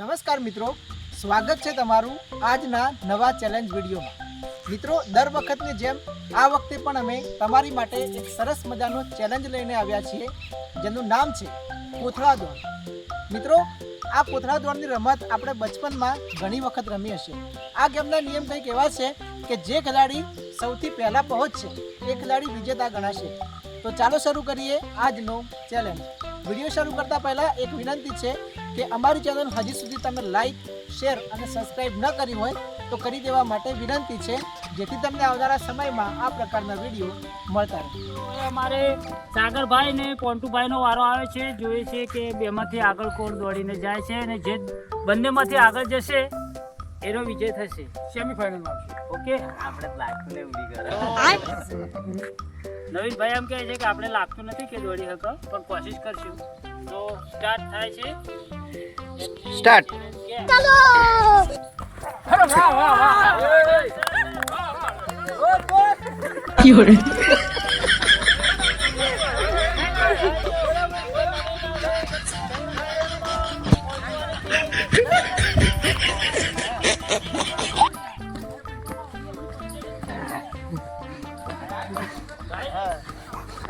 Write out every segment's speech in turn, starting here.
નમસ્કાર મિત્રો, સ્વાગત છે તમારું આજના નવા ચેલેન્જ વિડીયોમાં. મિત્રો, દર વખતની જેમ આ વખતે પણ અમે તમારી માટે એક સરસ મજાનો ચેલેન્જ લઈને આવ્યા છીએ, જેનું નામ છે કોથળા દોડ મિત્રો, આ કોથળા દોડની રમત આપણે બચપનમાં ઘણી વખત રમી હશે. આ ગેમના નિયમ કંઈક એવા છે કે જે ખેલાડી સૌથી પહેલાં પહોંચશે, એ ખેલાડી વિજેતા ગણાશે. તો ચાલો શરૂ કરીએ આજનો ચેલેન્જ વીડિયો શરૂ કરતા પહેલા એક વિનંતી છે કે અમારી ચેનલ હજી સુધી તમે લાઈક શેર અને સબસ્ક્રાઈબ ન કરી હોય તો કરી દેવા માટે વિનંતી છે જેથી તમને આવનારા સમયમાં આ પ્રકારના વીડિયો મળતા રહે. અમારે સાગરભાઈ ને પોન્ટુભાઈ નો વારો આવે છે. જોઈએ છે કે બેમાંથી આગળ કોણ દોડીને જાય છે અને જે બંનેમાંથી આગળ જશે એનો વિજય થશે. સેમીફાઇનલમાં આવશે. ઓકે આપણે લાગતું નવીનભાઈ એમ કહે છે કે આપણે લાગતું નથી કે દોડી શકો પણ કોશિશ કરશું. તો સ્ટાર્ટ થાય છે. સ્ટાર્ટ ચાલો. વાહ વાહ વાહ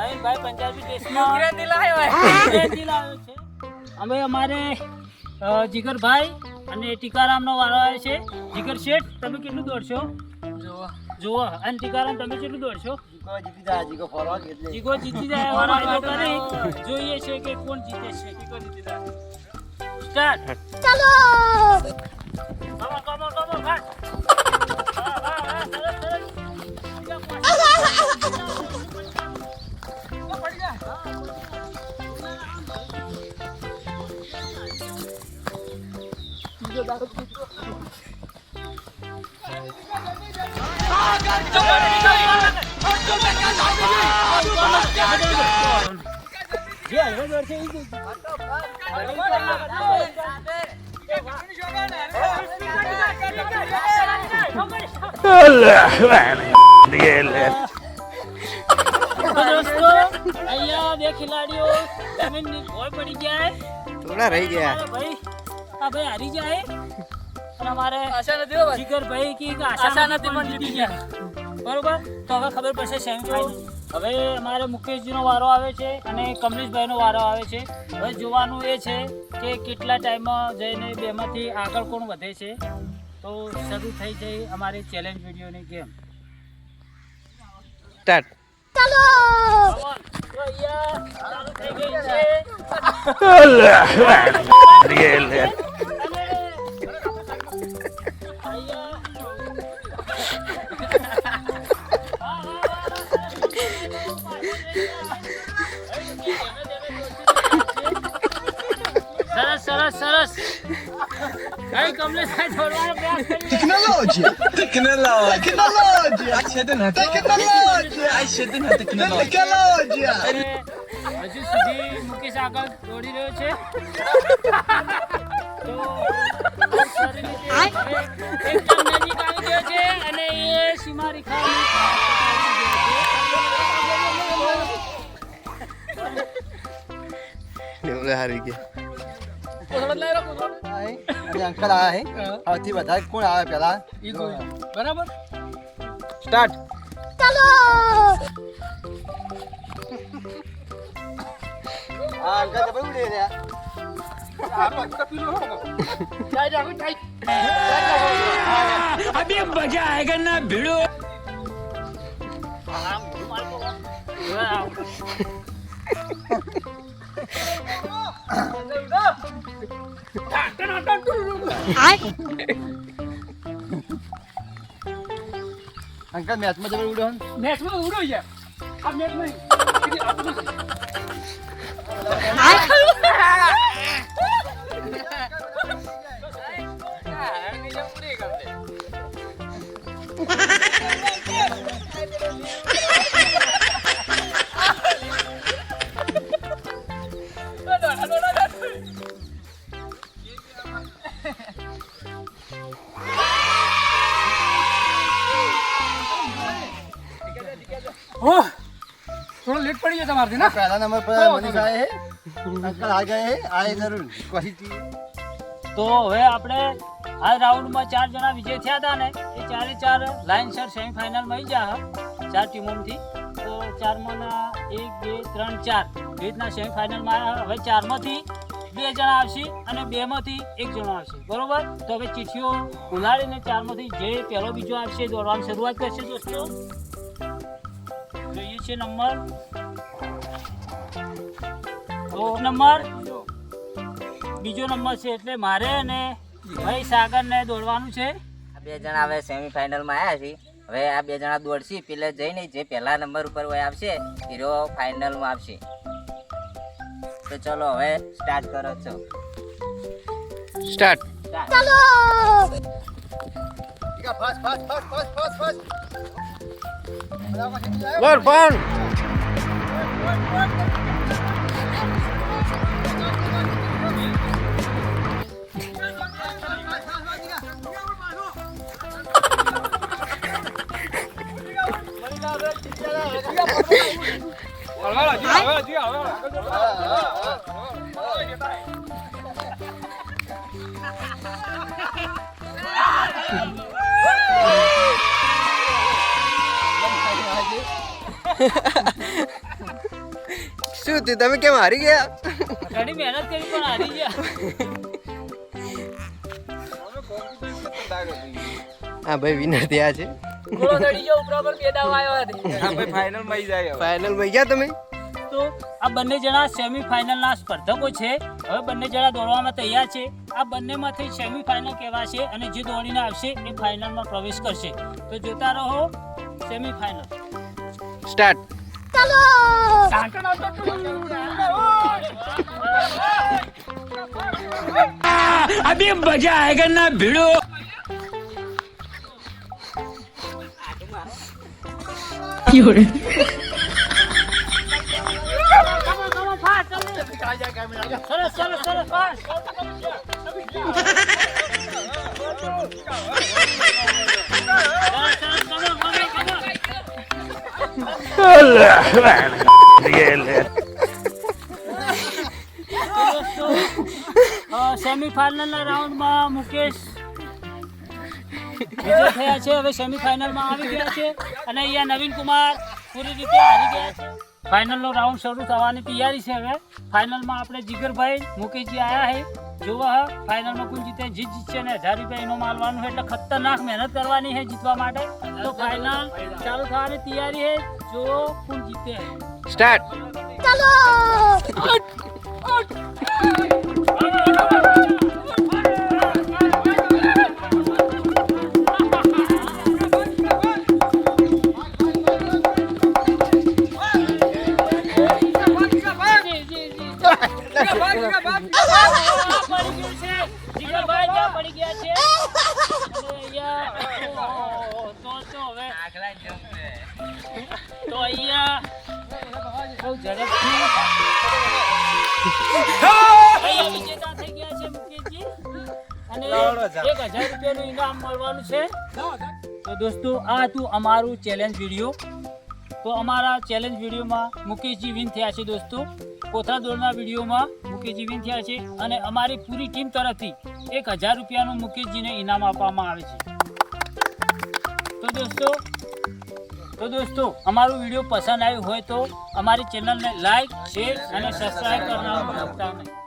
નવીનભાઈ પંજાબી દેશમાં ગુજરાતી લાવ્યો છે. અમે અમારે જીગરભાઈ અને ટીકારામનો વારો આવે છે. જીગર શેઠ તમે કેટલું દોડશો? જુઓ અને ટીકારામ તમે કેટલું દોડશો? જીગો જીતી જાય વાળા કરી જોઈએ છે કે કોણ જીતે છે સ્ટાર્ટ चलो કમો કમો કમો થોડા રહી ગયા અરે ભાઈ આ ભાઈ હારી જાય અને અમારે જીગર ભાઈ કી કે આશા નથી પણ જીતી ગયા બરોબર તો હવે ખબર પડશે સેમીફાઇનલ હવે અમારે મુકેશજીનો વારો આવે છે અને કમલેશભાઈનો વારો આવે છે. હવે જોવાનું એ છે કે કેટલા ટાઈમમાં જઈને બેમાંથી આગળ કોણ વધે છે. તો શરૂ થઈ જાય અમારી ચેલેન્જ વિડીયોની ગેમ. સ્ટાર્ટ ચાલો! અહીંયા ચાલુ કઈ કમલેશભાઈ છોડવાનો પ્રયાસ કરી Tecnologia! Tecnologia! Tecnologia! Tecnologia! Tecnologia! અને હજુ સુધી મુકેશ આગળ દોડી રહ્યો છે તો બહુ સારી રીતે હવે એકદમ નજીક આવી ગયો છે અને એ સીમા રેખાની હારી ગયા અને અંકલ આયા હે. સૌથી વધારે કોણ આવે પેલા? બરાબર? સ્ટાર્ટ. चलो આ અંકલ તો બગડી રહ્યા. અંકલ મેચમાં જબર ઉડો મેચમાં ઉડો યાર આ મેચ નહીં. આ થોડો લેટ પડી ગયો તમારથી ના? પહેલા નંબર પર મનીષ આયે હે? અંકલ આ ગયે હે? આયે જરૂર ક્વોલિટી તો હવે આપણે આ રાઉન્ડમાં ચાર જણા વિજય થયા હતા ને એ ચારે ચાર લાઇન સર સેમિફાઇનલમાં આવી ગયા ચાર ટીમોમાંથી. તો ચારમાંના એક બે ત્રણ ચાર. એ રીતના સેમિફાઇનલમાં હવે ચારમાંથી બે જણા આવશે અને બેમાંથી એક જણો આવશે. બરોબર? તો હવે ચીઠીઓ ઉલાડીને ચારમાંથી જે પહેલો બીજો આવશે દોડવાની શરૂઆત કરશે દોસ્તો. હોય છે નંબર? નંબર? બીજો. નંબર છે એટલે મારે અને ભાઈ સાગરને દોડવાનું છે. આ બે જણા હવે સેમીફાઇનલમાં આવ્યા છીએ. હવે આ બે જણા દોડશે પેલે જઈને જે પહેલા નંબર ઉપર હોય આવશે હીરો ફાઇનલમાં આવશે તો ચલો હવે સ્ટાર્ટ કરો છો સ્ટાર્ટ ચાલો! Fast fast fast fast fast. બોલ પણ હળવાળા જી હળવાળા જી હળવાળા શું થયું? તમે કેમ હારી ગયા? ઘણી મહેનત કરી પણ હારી ગયા. હા ભાઈ વિનર થયા છે. ફાઇનલમાં ગયા તમે? તો આ બંને જણા સેમીફાઇનલના સ્પર્ધકો છે. હવે બંને જણા દોડવામાં તૈયાર છે. આ બંનેમાંથી સેમીફાઇનલ કહેવાશે અને જે દોડીને આવશે એ ફાઇનલમાં પ્રવેશ કરશે. તો જોતા રહો સેમીફાઇનલ સ્ટાર્ટ चलो સરસ સરસ સરસ બસ. સરસ, સેમીફાઇનલના રાઉન્ડમાં મુકેશ વિજય થયા છે. હવે સેમીફાઇનલમાં આવી ગયા છે અને અહીંયા નવીન કુમાર પૂરી રીતે હારી ગયા છે. ફાઇનલનો રાઉન્ડ શરૂ થવાની તૈયારી છે હવે. ફાઇનલમાં આપણે જીગરભાઈ મુકેશજી આવ્યા છે જોવા હા ફાઇનલમાં કોણ જીતે જીત જીતશે ને હજાર રૂપિયા એનો માલવાનું છે એટલે ખતરનાક મહેનત કરવાની છે જીતવા માટે. તો ફાઇનલ ચાલુ થવાની તૈયારી છે. જો કોણ જીતે. સ્ટાર્ટ चलो અહીંયા વિજેતા થઈ ગયા છે મુકેશજી. અને એક હજાર રૂપિયાનું ઇનામ મળવાનું છે. તો દોસ્તો આ હતું અમારું ચેલેન્જ વીડિયો તો અમારા ચેલેન્જ વિડીયોમાં મુકેશજી વિન થયા છે દોસ્તો. કોથળા દોડના વિડીયોમાં મુકેશજી વિન થયા છે. અને અમારી પૂરી ટીમ તરફથી એક હજાર રૂપિયાનું મુકેશજીને ઇનામ આપવામાં આવે છે. તો દોસ્તો તો દોસ્તો અમારું વીડિયો પસંદ આવ્યું હોય તો અમારી ચેનલને લાઈક શેર અને સબસ્ક્રાઈબ કરવાનું ભૂલતા નહીં.